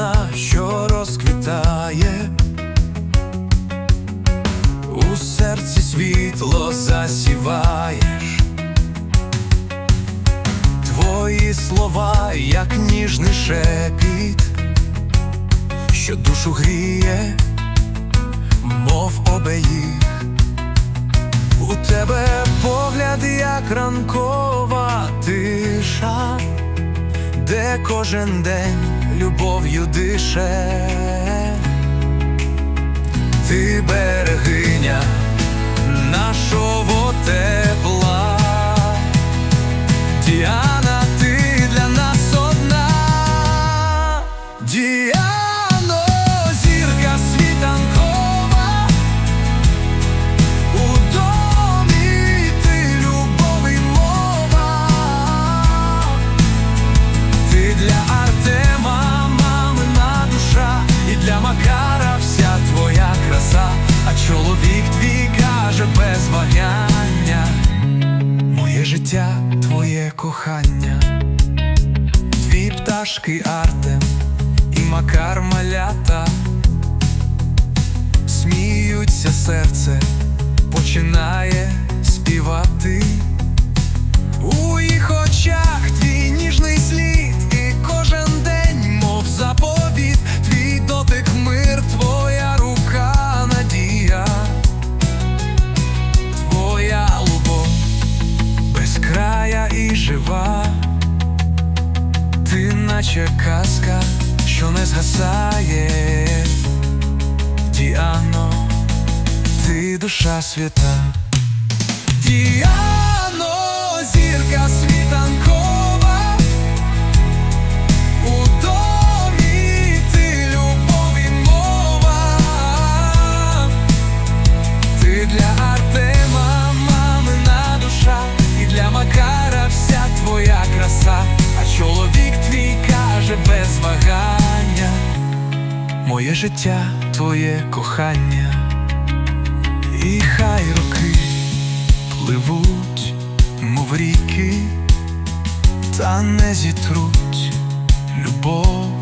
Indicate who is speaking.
Speaker 1: весна, що розквітає, у серці світло засіваєш, твої слова, як ніжний шепіт, що душу гріє, мов обеїх. У тебе погляд, як ранкова тиша, де кожен день любов'ю дише. Ти берегиня Макара вся твоя краса, а чоловік твій каже без вагання, моє життя, твоє кохання, дві пташки Артем і Макар малята, сміються серце, починає співати. У їх очах жива, ти наче казка, що не згасає, Діано, ти душа свята. Діано, зірка світанкова, каже вагання, моє життя, твоє кохання, і хай роки пливуть, мов ріки, та не зітруть любов